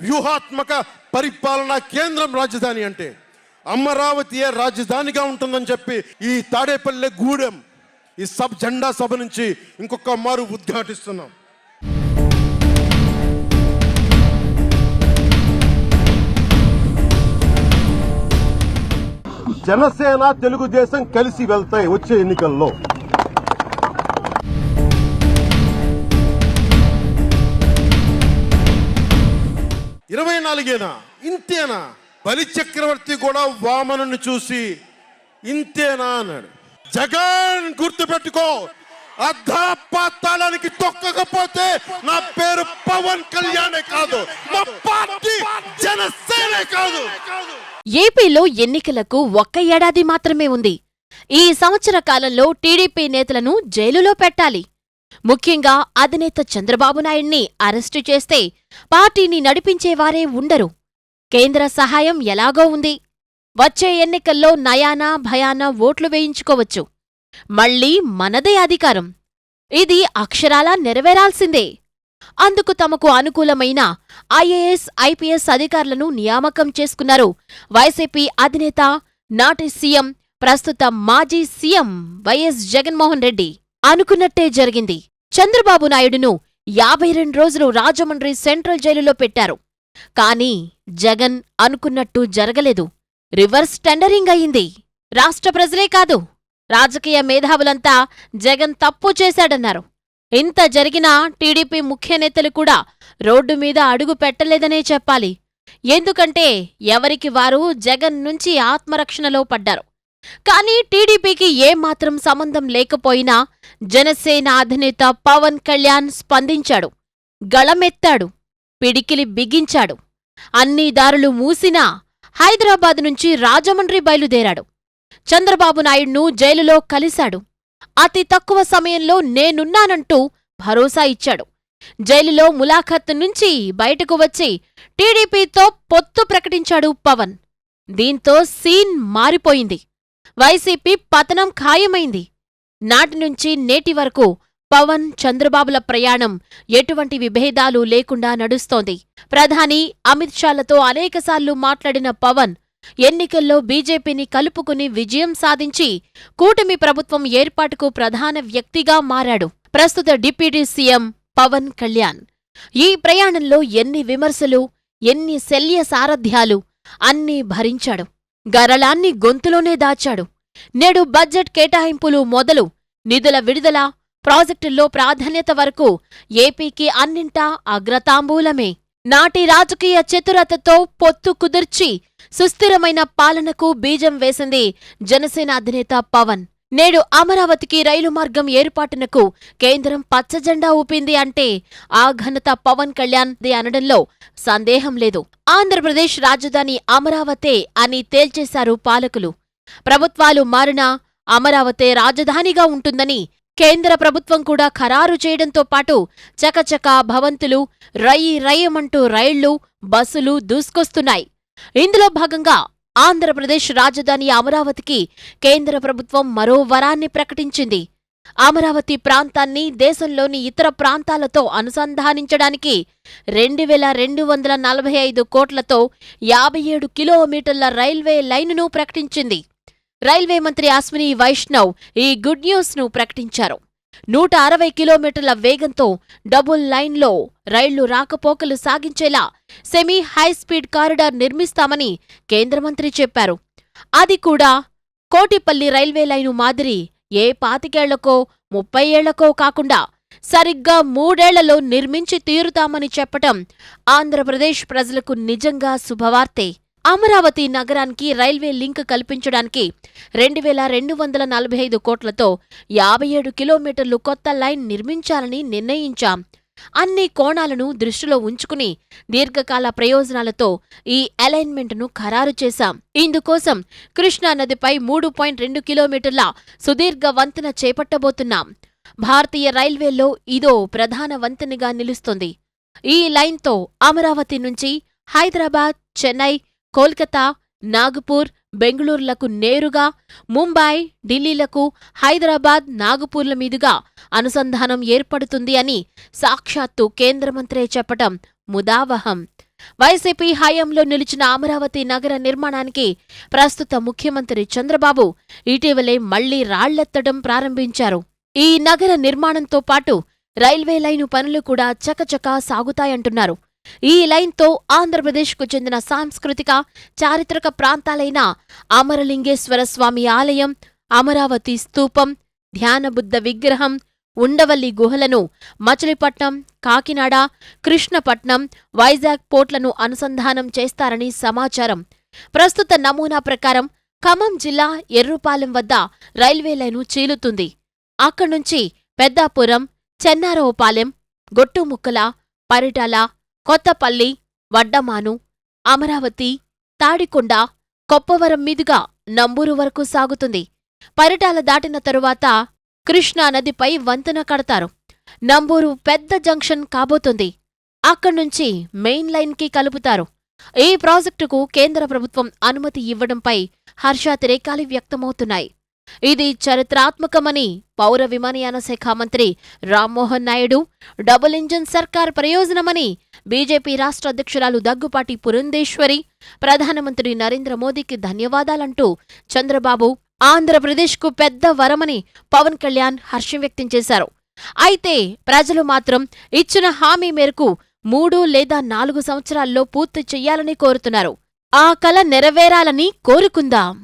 వ్యూహాత్మక పరిపాలనా కేంద్రం రాజధాని అంటే అమరావతియే రాజధానిగా ఉంటుందని చెప్పి ఈ తాడేపల్లె గూడెం ఈ సబ్ జెండా సభ నుంచి ఇంకొక మారు ఉద్ఘాటిస్తున్నాం. జనసేన తెలుగుదేశం కలిసి వెళ్తాయి వచ్చే ఎన్నికల్లో. నాలుగేనా? ఇంతేనా? బలి చక్రవర్తి కూడా వామనుని చూసి ఇంతేనా అన్నాడు. జగన్ గుర్తుపెట్టుకో అర్ధపాతాళానికి తొక్కకపోతే నా పేరు పవన్ కళ్యాణే కాదు నా పార్టీ జనసేనే కాదు. ఏపీలో ఎన్నికలకు ఒక్క ఏడాది మాత్రమే ఉంది. ఈ సంవత్సర కాలంలో టీడీపీ నేతలను జైలులో పెట్టాలి. ముఖ్యంగా అధినేత చంద్రబాబు నాయుణ్ణి అరెస్టు చేస్తే పార్టీని నడిపించేవారే ఉండరు. కేంద్ర సహాయం ఎలాగో ఉంది. వచ్చే ఎన్నికల్లో నయానా భయానా ఓట్లు వేయించుకోవచ్చు. మళ్ళీ మనదే అధికారం. ఇది అక్షరాలా నెరవేరాల్సిందే. అందుకు తమకు అనుకూలమైన ఐఏఎస్ ఐపీఎస్ అధికారులను నియామకం చేసుకున్నారు వైసీపీ అధినేత నాటి సీఎం ప్రస్తుత మాజీ సీఎం వైఎస్ జగన్మోహన్ రెడ్డి. అనుకున్నట్టే జరిగింది. చంద్రబాబు నాయుడును యాభై రెండు రోజులు రాజమండ్రి సెంట్రల్ జైలులో పెట్టారు. కానీ జగన్ అనుకున్నట్టు జరగలేదు. రివర్స్ టెండరింగ్ అయింది. రాష్ట్ర ప్రజలే కాదు రాజకీయ మేధావులంతా జగన్ తప్పు చేశాడన్నారు. ఇంత జరిగినా టీడీపీ ముఖ్య నేతలు కూడా రోడ్డు మీద అడుగు పెట్టలేదనే చెప్పాలి. ఎందుకంటే ఎవరికి వారు జగన్ నుంచి ఆత్మరక్షణలో పడ్డారు. కానీ టీడీపీకి ఏమాత్రం సంబంధం లేకపోయినా జనసేన అధినేత పవన్ కళ్యాణ్ స్పందించాడు గళమెత్తాడు పిడికిలి బిగించాడు. అన్ని దారులు మూసినా హైదరాబాద్ నుంచి రాజమండ్రి బయలుదేరాడు. చంద్రబాబు నాయుడును జైలులో కలిశాడు. అతి తక్కువ సమయంలో నేనున్నానంటూ భరోసా ఇచ్చాడు. జైలులో ములాఖత్ నుంచి బయటకు వచ్చి టీడీపీతో పొత్తు ప్రకటించాడు పవన్. దీంతో సీన్ మారిపోయింది. వైసీపీ పతనం ఖాయమైంది. నాటి నుంచి నేటి వరకు పవన్ చంద్రబాబుల ప్రయాణం ఎటువంటి విభేదాలు లేకుండా నడుస్తోంది. ప్రధాని అమిత్ షాలతో అనేకసార్లు మాట్లాడిన పవన్ ఎన్నికల్లో బీజేపీని కలుపుకుని విజయం సాధించి కూటమి ప్రభుత్వం ఏర్పాటుకు ప్రధాన వ్యక్తిగా మారాడు. ప్రస్తుత డిప్యూటీ సీఎం పవన్ కళ్యాణ్. ఈ ప్రయాణంలో ఎన్ని విమర్శలు ఎన్ని శల్య సారథ్యాలు అన్నీ భరించాడు. గరళాన్ని గొంతులోనే దాచాడు. నేడు బడ్జెట్ కేటాయింపులు మొదలు. నిధుల విడుదల ప్రాజెక్టుల్లో ప్రాధాన్యత వరకు ఏపీకి అన్నింటా అగ్రతాంబూలమే. నాటి రాజకీయ చతురతతో పొత్తు కుదిర్చి సుస్థిరమైన పాలనకు బీజం వేసింది జనసేన అధినేత పవన్. నేడు అమరావతికి రైలు మార్గం ఏర్పాటునకు కేంద్రం పచ్చజెండా ఊపింది అంటే ఆ ఘనత పవన్ కళ్యాణ్ ది అనడంలో సందేహం లేదు. ఆంధ్రప్రదేశ్ రాజధాని అమరావతే అని తేల్చేశారు పాలకులు. ప్రభుత్వాలు మారినా అమరావతే రాజధానిగా ఉంటుందని కేంద్ర ప్రభుత్వం కూడా ఖరారు చేయడంతో పాటు చకచకా భవంతులు రయ్యి రయ్యమంటూ రైళ్ళు బస్సులు దూసుకొస్తున్నాయి. ఇందులో భాగంగా ఆంధ్రప్రదేశ్ రాజధాని అమరావతికి కేంద్ర ప్రభుత్వం మరో వరాన్ని ప్రకటించింది. అమరావతి ప్రాంతాన్ని దేశంలోని ఇతర ప్రాంతాలతో అనుసంధానించడానికి రెండు వేల రెండు వందల నలభై ఐదు కోట్లతో యాభై ఏడు కిలోమీటర్ల రైల్వే లైనును ప్రకటించింది. రైల్వే మంత్రి అశ్విని వైష్ణవ్ ఈ గుడ్ న్యూస్ను ప్రకటించారు. నూట అరవై కిలోమీటర్ల వేగంతో డబుల్ లైన్లో రైళ్ళు రాకపోకలు సాగించేలా సెమీ హైస్పీడ్ కారిడార్ నిర్మిస్తామని కేంద్ర మంత్రి చెప్పారు. అది కూడా కోటిపల్లి రైల్వే లైను మాదిరి ఏ పాతికేళ్ళకో ముప్పై ఏళ్ళకో కాకుండా సరిగ్గా మూడేళ్ళలో నిర్మించి తీరుతామని చెప్పటం ఆంధ్రప్రదేశ్ ప్రజలకు నిజంగా శుభవార్తే. అమరావతి నగరానికి రైల్వే లింక్ కల్పించడానికి రెండు వేల రెండు వందల నలభై ఐదు కోట్లతో యాభై ఏడు కిలోమీటర్లు కొత్త లైన్ నిర్మించాలని నిర్ణయించాం. అన్ని కోణాలను దృష్టిలో ఉంచుకుని దీర్ఘకాల ప్రయోజనాలతో ఈ అలైన్మెంట్ను ఖరారు చేశాం. ఇందుకోసం కృష్ణా నదిపై మూడు పాయింట్ రెండు కిలోమీటర్ల సుదీర్ఘ వంతెన చేపట్టబోతున్నాం. భారతీయ రైల్వేలో ఇదో ప్రధాన వంతెనగా నిలుస్తుంది. ఈ లైన్తో అమరావతి నుంచి హైదరాబాద్ చెన్నై కోల్కతా నాగపూర్ బెంగళూరులకు నేరుగా ముంబై ఢిల్లీలకు హైదరాబాద్ నాగపూర్ల మీదుగా అనుసంధానం ఏర్పడుతుంది అని సాక్షాత్తు కేంద్ర మంత్రే చెప్పటం ముదావహం. వైసీపీ హయాంలో నిలిచిన అమరావతి నగర నిర్మాణానికి ప్రస్తుత ముఖ్యమంత్రి చంద్రబాబు ఇటీవలే మళ్ళీ రాళ్ళెత్తడం ప్రారంభించారు. ఈ నగర నిర్మాణంతో పాటు రైల్వే లైను పనులు కూడా చకచకా సాగుతాయంటున్నారు. ఈ లైన్తో ఆంధ్రప్రదేశ్కు చెందిన సాంస్కృతిక చారిత్రక ప్రాంతాలైన అమరలింగేశ్వర స్వామి ఆలయం అమరావతి స్తూపం ధ్యానబుద్ధ విగ్రహం ఉండవల్లి గుహలను మచిలీపట్నం కాకినాడ కృష్ణపట్నం వైజాగ్ పోర్ట్లను అనుసంధానం చేస్తారని సమాచారం. ప్రస్తుత నమూనా ప్రకారం ఖమ్మం జిల్లా ఎర్రుపాలెం వద్ద రైల్వే లైను చీలుతుంది. అక్కడ్నుంచి పెద్దాపురం చెన్నారవపాలెం గొట్టుముక్కల పరిటాల కొత్తపల్లి వడ్డమాను అమరావతి తాడికొండ కొప్పవరం మీదుగా నంబూరు వరకు సాగుతుంది. పరిటాల దాటిన తరువాత కృష్ణా నదిపై వంతెన కడతారు. నంబూరు పెద్ద జంక్షన్ కాబోతుంది. అక్కడ్నుంచి మెయిన్ లైన్కి కలుపుతారు. ఈ ప్రాజెక్టుకు కేంద్ర ప్రభుత్వం అనుమతి ఇవ్వడంపై హర్షాతిరేకాలు వ్యక్తమవుతున్నాయి. ఇది చరిత్రాత్మకమని పౌర విమానయాన శాఖ మంత్రి రామ్మోహన్ నాయుడు డబుల్ ఇంజిన్ సర్కార్ ప్రయోజనమని బీజేపీ రాష్ట్ర అధ్యక్షురాలు దగ్గుపాటి పురంధేశ్వరి ప్రధానమంత్రి నరేంద్ర మోదీకి ధన్యవాదాలంటూ చంద్రబాబు ఆంధ్రప్రదేశ్కు పెద్ద వరమని పవన్ కళ్యాణ్ హర్షం వ్యక్తం చేశారు. అయితే ప్రజలు మాత్రం ఇచ్చిన హామీ మేరకు మూడు లేదా నాలుగు సంవత్సరాల్లో పూర్తి చెయ్యాలని కోరుతున్నారు. ఆ కల నెరవేరాలని కోరుకుందాం.